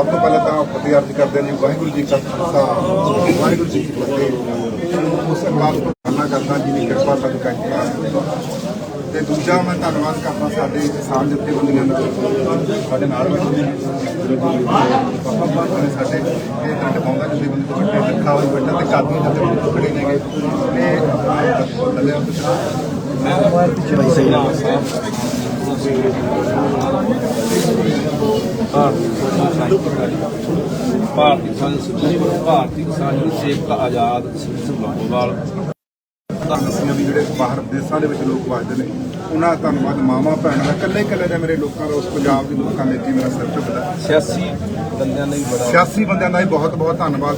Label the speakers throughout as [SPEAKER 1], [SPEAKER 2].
[SPEAKER 1] ਸਭ ਤੋਂ ਪਹਿਲਾਂ ਤਾਂ ਫਤਿਹ ਅਰਜ਼ ਕਰਦੇ ਹਾਂ ਜੀ, ਵਾਹਿਗੁਰੂ ਜੀ ਕਾ ਖਾਲਸਾ, ਵਾਹਿਗੁਰੂ ਜੀ ਕੀ ਫਤਿਹ। ਉਸ ਅਕਾਲ ਪੁਰਖ ਦਾ ਕਰਦਾ ਜਿਹਦੀ ਕਿਰਪਾ ਸਾਡੇ ਕਰਕੇ ਤੇ ਦੂਜਾ ਮੈਂ ਧੰਨਵਾਦ ਕਰਦਾ ਸਾਡੇ ਕਿਸਾਨ ਜਥੇਬੰਦੀਆਂ ਦਾ ਸਾਡੇ ਨਾਲ ਬੈਠੇ ਨੇ। ਸਾਡੇ ਇਹ ਪਿੰਡ ਪਾਉਂਦਾ ਜਥੇਬੰਦੀ ਤੋਂ ਬੈਠੇ ਲੱਖਾ ਵਾਲੀ ਬੈਠਾ ਤੇ ਕਾਦੀ ਜਥੇਬੰਦੀ ਖੜੇ ਨੇਗੇ। ਤੇ ਥੱਲੇ ਆ। ਪੁੱਛਣਾ
[SPEAKER 2] ਭਾਰਤੀ ਕਿਸਾਨ ਸੰਘ ਭਾਰਤੀ ਕਿਸਾਨ ਯੂਨੀਅਨ ਸੇਵਕ ਆਜ਼ਾਦ ਸਿੰਘ ਲੰਗੋਵਾਲ
[SPEAKER 1] ਅਸੀਂ ਵੀ ਜਿਹੜੇ ਬਾਹਰ ਦੇਸ਼ਾਂ ਦੇ ਵਿੱਚ ਲੋਕ ਵੱਸਦੇ ਨੇ ਉਹਨਾਂ ਦਾ ਧੰਨਵਾਦ ਮਾਮਾ ਭੈਣਾਂ ਦਾ ਇਕੱਲੇ ਇਕੱਲੇ ਦੇ ਮੇਰੇ ਲੋਕਾਂ ਦਾ ਉਸ ਪੰਜਾਬ ਦੇ ਲੋਕਾਂ ਦੇ ਅੱਗੇ ਮੇਰਾ ਸਿਰ ਝੁਕਦਾ
[SPEAKER 2] ਸਿਆਸੀ ਬੰਦਿਆਂ ਨੇ ਵੀ ਬੜਾ
[SPEAKER 1] ਸਿਆਸੀ ਬੰਦਿਆਂ ਦਾ ਵੀ ਬਹੁਤ ਬਹੁਤ ਧੰਨਵਾਦ।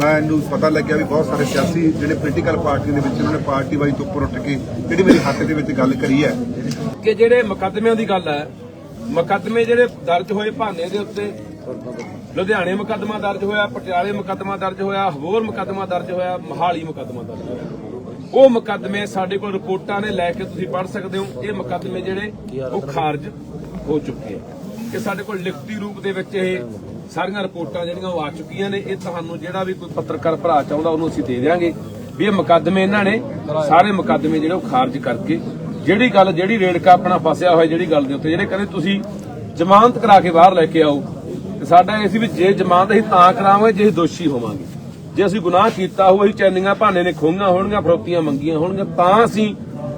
[SPEAKER 1] ਮੈਨੂੰ ਪਤਾ ਲੱਗਿਆ ਵੀ ਬਹੁਤ ਸਾਰੇ ਸਿਆਸੀ ਜਿਹੜੇ ਪੋਲੀਟੀਕਲ ਪਾਰਟੀ ਦੇ ਵਿੱਚ ਉਹਨਾਂ ਨੇ ਪਾਰਟੀ ਵਾਈ ਤੋਂ ਉੱਪਰ ਉੱਠ ਕੇ ਜਿਹੜੀ ਮੇਰੀ ਹੱਕ ਦੇ ਵਿੱਚ ਗੱਲ ਕਰੀ ਹੈ।
[SPEAKER 2] ਕਿ ਜਿਹੜੇ ਮੁਕੱਦਮਿਆਂ ਦੀ ਗੱਲ ਹੈ ਮੁਕੱਦਮੇ ਜਿਹੜੇ ਦਰਜ ਹੋਏ ਭਾਨੇ ਦੇ ਉੱਤੇ, ਲੁਧਿਆਣੇ ਮੁਕੱਦਮਾ ਦਰਜ ਹੋਇਆ, ਪਟਿਆਲੇ ਮੁਕੱਦਮਾ ਦਰਜ ਹੋਇਆ, ਹਵੋਰ ਮੁਕੱਦਮਾ ਦਰਜ ਹੋਇਆ, ਮਹਾਲੀ ਮੁਕੱਦਮਾ ਦਰਜ ਹੋਇਆ। ਉਹ ਮੁਕੱਦਮੇ ਸਾਡੇ ਕੋਲ ਰਿਪੋਰਟਾਂ ਨੇ ਲੈ ਕੇ ਤੁਸੀਂ ਪੜ੍ਹ ਸਕਦੇ ਹੋ। ਇਹ ਮੁਕੱਦਮੇ ਜਿਹੜੇ ਉਹ ਖਾਰਜ ਹੋ ਚੁੱਕੇ ਆ। ਕਿ ਸਾਡੇ ਕੋਲ ਲਿਖਤੀ ਰੂਪ ਦੇ ਵਿੱਚ ਇਹ ਸਾਰੀਆਂ ਰਿਪੋਰਟਾਂ ਜਿਹੜੀਆਂ ਉਹ ਆ ਚੁੱਕੀਆਂ ਨੇ। ਇਹ ਤੁਹਾਨੂੰ ਜਿਹੜਾ ਵੀ ਕੋਈ ਪੱਤਰਕਾਰ ਭਰਾ ਚਾਹੁੰਦਾ, ਉਹਨੂੰ ਅਸੀਂ ਦੇ ਦਿਆਂਗੇ ਵੀ ਇਹ ਮੁਕੱਦਮੇ ਇਹਨਾਂ ਨੇ, ਸਾਰੇ ਮੁਕੱਦਮੇ ਜਿਹੜੇ ਉਹ ਖਾਰਜ ਕਰਕੇ ਜਿਹੜੀ ਗੱਲ, ਜਿਹੜੀ ਰੇੜਕਾ ਆਪਣਾ ਫਸਿਆ ਹੋਇਆ, ਜਿਹੜੀ ਗੱਲ ਦੇ ਉੱਤੇ, ਜਿਹੜੇ ਕਹਿੰਦੇ ਤੁਸੀਂ ਜ਼ਮਾਨਤ ਕਰਾ ਕੇ ਬਾਹਰ ਲੈ ਕੇ ਆਓ ਸਾਡਾ ਇਹ ਸੀ ਜੇ ਜ਼ਮਾਨਤ ਅਸੀਂ ਤਾਂ ਕਰਾਵਾਂਗੇ, ਜੇ ਦੋਸ਼ੀ ਹੋਵਾਂਗੇ। ਜੇ ਅਸੀਂ ਗੁਨਾਹ ਕੀਤਾ ਹੋਇਆ ਅਸੀਂ ਚੈਨੀਆਂ ਭਾਨੇ ਨੇ ਖੋਹੀਆਂ ਹੋਣਗੀਆਂ, ਫਰੋਤੀਆਂ ਮੰਗੀਆਂ ਹੋਣਗੀਆਂ, ਤਾਂ ਅਸੀਂ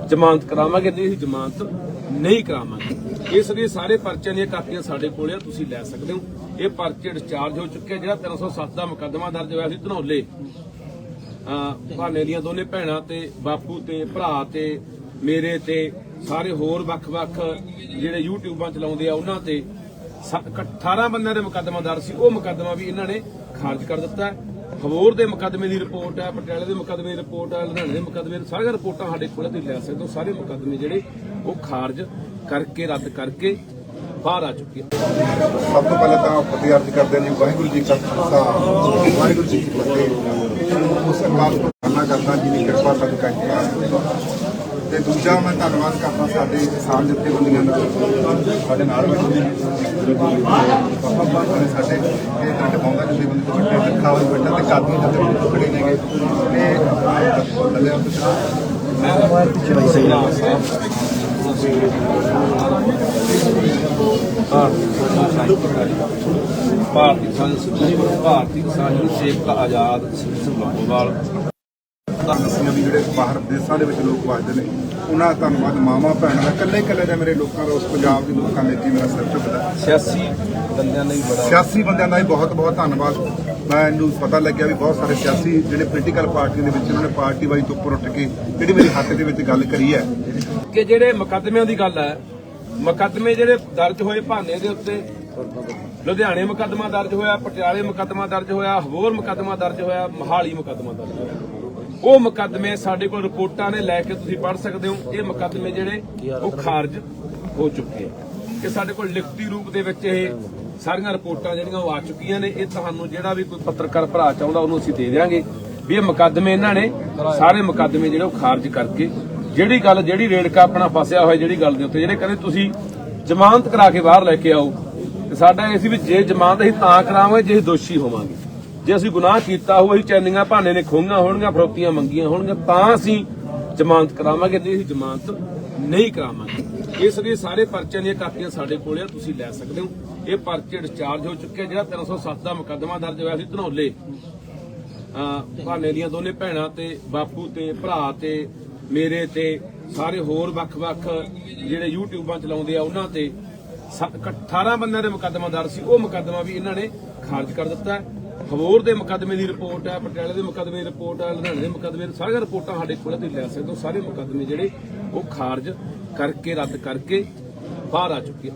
[SPEAKER 2] ਜ਼ਮਾਨਤ ਕਰਾਵਾਂਗੇ ਨਹੀਂ ਅਸੀਂ ਜ਼ਮਾਨਤ ਨਹੀਂ ਕਰਾਵਾਂਗੇ। ਇਸ ਲਈ ਸਾਰੇ ਪਰਚਿਆਂ ਦੀਆਂ ਕਾਪੀਆਂ ਸਾਡੇ ਕੋਲ ਆ, ਤੁਸੀਂ ਲੈ ਸਕਦੇ ਹੋ। ਇਹ ਪਰਚੇ ਡਿਸਚਾਰਜ ਹੋ ਚੁੱਕੇ ਆ। ਜਿਹੜਾ 307 ਦਾ ਮੁਕੱਦਮਾ ਦਰਜ ਹੋਇਆ ਸੀ, ਧਨੌਲੇ। ਅਹ ਭਾਨੇ ਦੀਆਂ ਦੋਨੇ ਭੈਣਾਂ ਤੇ ਬਾਪੂ ਤੇ ਭਰਾ ਤੇ ਮੇਰੇ ਤੇ ਸਾਰੇ ਹੋਰ ਵੱਖ-ਵੱਖ ਜਿਹੜੇ ਯੂਟਿਊਬਾਂ ਚਲਾਉਂਦੇ ਆ ਉਹਨਾਂ ਤੇ 18 ਬੰਦਿਆਂ ਦੇ ਮੁਕੱਦਮਾ ਦਰਜ ਸੀ। ਉਹ ਮੁਕੱਦਮਾ ਵੀ ਇਹਨਾਂ ਨੇ ਖਾਰਜ ਕਰ ਦਿੱਤਾ ਹੈ। ਹਵੋਰ ਦੇ ਮੁਕੱਦਮੇ ਦੀ ਰਿਪੋਰਟ ਹੈ ਪਟਿਆਲੇ ਦੇ ਮੁਕੱਦਮੇ ਦੀ ਰਿਪੋਰਟ ਹੈ ਲੁਧਿਆਣੇ ਦੇ ਮੁਕੱਦਮੇ ਦੀ ਸਾਰੀਆਂ ਰਿਪੋਰਟਾਂ ਸਾਡੇ ਕੋਲ ਆ, ਲੈ ਸਕਦੇ ਹੋ। ਸਾਰੇ ਮੁਕੱਦਮੇ ਜਿਹੜੇ ਉਹ ਖਾਰਜ ਕਰਕੇ ਰੱਦ ਕਰਕੇ ਬਾਹਰ ਆ ਚੁੱਕੇ ਆ।
[SPEAKER 1] ਸਭ ਤੋਂ ਪਹਿਲਾਂ ਤਾਂ ਫਤਿਹ ਅਰਜ਼ ਕਰਦੇ ਹਾਂ ਵਾਹਿਗੁਰੂ ਜੀ ਕਾ ਖਾਲਸਾ ਵਾਹਿਗੁਰੂ ਜੀ ਕੀ ਫਤਿਹ। ਉਸ ਅਕਾਲ ਪੁਰਖ ਦਾ ਕਰਦਾ ਜਿਹਦੀ ਕਿਰਪਾ ਸਾਡੇ ਤੇ ਦੂਜਾ ਮੈਂ ਧੰਨਵਾਦ ਕਰਦਾ ਸਾਡੇ ਕਿਸਾਨ ਜਥੇਬੰਦੀਆਂ ਦਾ। ਸਾਡੇ ਨਾਲ ਬੈਠੇ ਨੇ। ਪਾਪਾ ਨੇ ਸਾਡੇ ਇਹ ਪਿੰਡ ਪਾਉਂਦਾ ਜਥੇਬੰਦੀ ਤੋਂ ਬੈਠੇ ਲੱਖਾ ਵਾਲੀ ਬੈਠਾ ਤੇ ਕਾਦੀ ਜਥੇਬੰਦੀ ਖੜੇ ਨੇਗੇ। ਤੇ ਥੱਲੇ ਆ ਪੁੱਛਣਾ
[SPEAKER 2] ਭਾਰਤੀ ਕਿਸਾਨ ਸੰਘ ਭਾਰਤੀ ਕਿਸਾਨ ਯੂਨੀਅਨ ਸੇਵਕ ਆਜ਼ਾਦ ਸਿੰਘ ਸੰਭਾਲਵਾਲ
[SPEAKER 1] ਅਸੀਂ ਵੀ ਜਿਹੜੇ ਬਾਹਰ ਦੇਸ਼ਾਂ ਦੇ ਵਿੱਚ ਲੋਕ ਵੱਸਦੇ ਨੇ ਉਹਨਾਂ ਦਾ ਧੰਨਵਾਦ ਮਾਮਾ ਭੈਣਾਂ ਦਾ। ਇਕੱਲੇ ਇਕੱਲੇ ਦੇ ਮੇਰੇ ਲੋਕਾਂ ਦਾ ਉਸ ਪੰਜਾਬ ਦੇ ਲੋਕਾਂ ਦੇ ਅੱਗੇ ਮੇਰਾ ਸਿਰ ਝੁਕਦਾ।
[SPEAKER 2] ਸਿਆਸੀ ਬੰਦਿਆਂ ਨੇ ਵੀ ਬੜਾ
[SPEAKER 1] ਸਿਆਸੀ ਬੰਦਿਆਂ ਦਾ ਵੀ ਬਹੁਤ ਬਹੁਤ ਧੰਨਵਾਦ। ਮੈਨੂੰ ਪਤਾ ਲੱਗਿਆ ਵੀ ਬਹੁਤ ਸਾਰੇ ਸਿਆਸੀ ਜਿਹੜੇ ਪੋਲੀਟੀਕਲ ਪਾਰਟੀਆਂ ਦੇ ਵਿੱਚ ਉਹਨਾਂ ਨੇ ਪਾਰਟੀ ਵਾਈ ਤੋਂ ਉੱਪਰ ਉੱਠ ਕੇ ਜਿਹੜੀ ਮੇਰੀ ਹੱਕ ਦੇ ਵਿੱਚ ਗੱਲ ਕਰੀ ਹੈ।
[SPEAKER 2] ਕਿ ਜਿਹੜੇ ਮੁਕੱਦਮਿਆਂ ਦੀ ਗੱਲ ਹੈ ਮੁਕੱਦਮੇ ਜਿਹੜੇ ਦਰਜ ਹੋਏ ਭਾਨੇ ਦੇ ਉੱਤੇ ਲੁਧਿਆਣੇ ਮੁਕੱਦਮਾ ਦਰਜ ਹੋਇਆ ਪਟਿਆਲੇ ਮੁਕੱਦਮਾ ਦਰਜ ਹੋਇਆ ਹਵੋਰ ਮੁਕੱਦਮਾ ਦਰਜ ਹੋਇਆ ਮਹਾਲੀ ਮੁਕੱਦਮਾ ਦਰਜ ਹੋਇਆ। ਉਹ ਮੁਕੱਦਮੇ ਸਾਡੇ ਕੋਲ ਰਿਪੋਰਟਾਂ ਨੇ ਲੈ ਕੇ ਤੁਸੀਂ ਪੜ੍ਹ ਸਕਦੇ ਹੋ। ਇਹ ਮੁਕੱਦਮੇ ਜਿਹੜੇ ਉਹ ਖਾਰਜ ਹੋ ਚੁੱਕੇ ਕਿ ਸਾਡੇ ਕੋਲ ਲਿਖਤੀ ਰੂਪ ਦੇ ਵਿੱਚ ਇਹ ਸਾਰੀਆਂ ਰਿਪੋਰਟਾਂ ਜਿਹੜੀਆਂ ਉਹ ਆ ਚੁੱਕੀਆਂ ਨੇ। ਇਹ ਤੁਹਾਨੂੰ ਜਿਹੜਾ ਵੀ ਕੋਈ ਪੱਤਰਕਾਰ ਭਰਾ ਚਾਹੁੰਦਾ, ਉਹਨੂੰ ਅਸੀਂ ਦੇ ਦਿਆਂਗੇ ਵੀ ਇਹ ਮੁਕੱਦਮੇ ਇਹਨਾਂ ਨੇ ਸਾਰੇ ਮੁਕੱਦਮੇ ਜਿਹੜੇ ਉਹ ਖਾਰਜ ਕਰਕੇ, ਜਿਹੜੀ ਗੱਲ, ਜਿਹੜੀ ਰੇੜਕਾ ਆਪਣਾ ਫਸਿਆ ਹੋਇਆ ਜਿਹੜੀ ਗੱਲ ਦੇ ਉੱਤੇ, ਜਿਹੜੇ ਕਹਿੰਦੇ ਤੁਸੀਂ ਜ਼ਮਾਨਤ ਕਰਾ ਕੇ ਬਾਹਰ ਲੈ ਕੇ ਆਓ ਸਾਡਾ ਇਹ ਸੀ ਵੀ ਜੇ ਜ਼ਮਾਨਤ ਅਸੀਂ ਤਾਂ ਕਰਾਵਾਂਗੇ ਜੇ ਅਸੀਂ ਦੋਸ਼ੀ ਹੋਵਾਂਗੇ। ਜੇ ਅਸੀਂ ਗੁਨਾਹ ਕੀਤਾ ਹੋਇਆ ਅਸੀਂ ਚੈਨੀਆਂ ਭਾਨੇ ਨੇ ਖੋਹੀਆਂ ਹੋਣਗੀਆਂ, ਫਰੋਤੀਆਂ ਮੰਗੀਆਂ ਹੋਣਗੀਆਂ, ਤਾਂ ਅਸੀਂ ਜ਼ਮਾਨਤ ਕਰਾਵਾਂਗੇ, ਨਹੀਂ ਅਸੀਂ ਜ਼ਮਾਨਤ ਨਹੀਂ ਕਰਾਵਾਂਗੇ। ਇਸ ਲਈ ਸਾਰੇ ਪਰਚਿਆਂ ਦੀਆਂ ਕਾਪੀਆਂ ਸਾਡੇ ਕੋਲ ਆ, ਤੁਸੀਂ ਲੈ ਸਕਦੇ ਹੋ। ਇਹ ਪਰਚੇ ਡਿਸਚਾਰਜ ਹੋ ਚੁੱਕੇ ਆ। ਜਿਹੜਾ 307 ਦਾ ਮੁਕੱਦਮਾ ਦਰਜ ਹੋਇਆ ਸੀ, ਧਨੋਲੇ। ਅਹ ਭਾਨੇ ਦੀਆਂ ਦੋਨੇ ਭੈਣਾਂ ਤੇ ਬਾਪੂ ਤੇ ਭਰਾ ਤੇ ਮੇਰੇ ਤੇ ਸਾਰੇ ਹੋਰ ਵੱਖ-ਵੱਖ ਜਿਹੜੇ ਯੂਟਿਊਬਾਂ ਚਲਾਉਂਦੇ ਆ, ਉਹਨਾਂ ਤੇ ਸ- 18 ਬੰਦਿਆਂ ਦੇ ਮੁਕੱਦਮਾ ਦਰਜ ਸੀ। ਉਹ ਮੁਕੱਦਮਾ ਵੀ ਇਹਨਾਂ ਨੇ ਖਾਰਜ ਕਰ ਦਿੱਤਾ ਹੈ। ਹਵੋਰ ਦੇ ਮੁਕੱਦਮੇ ਦੀ ਰਿਪੋਰਟ ਹੈ ਪਟਿਆਲੇ ਦੇ ਮੁਕੱਦਮੇ ਦੀ ਰਿਪੋਰਟ ਹੈ ਲੁਧਿਆਣੇ ਦੇ ਮੁਕੱਦਮੇ ਦੀ ਸਾਰੀਆਂ ਰਿਪੋਰਟਾਂ ਸਾਡੇ ਕੋਲ ਆ, ਤੁਸੀਂ ਲੈ ਸਕਦੇ ਹੋ। ਸਾਰੇ ਮੁਕੱਦਮੇ ਜਿਹੜੇ ਉਹ ਖਾਰਜ ਕਰਕੇ ਰੱਦ ਕਰਕੇ ਬਾਹਰ ਆ ਚੁੱਕੇ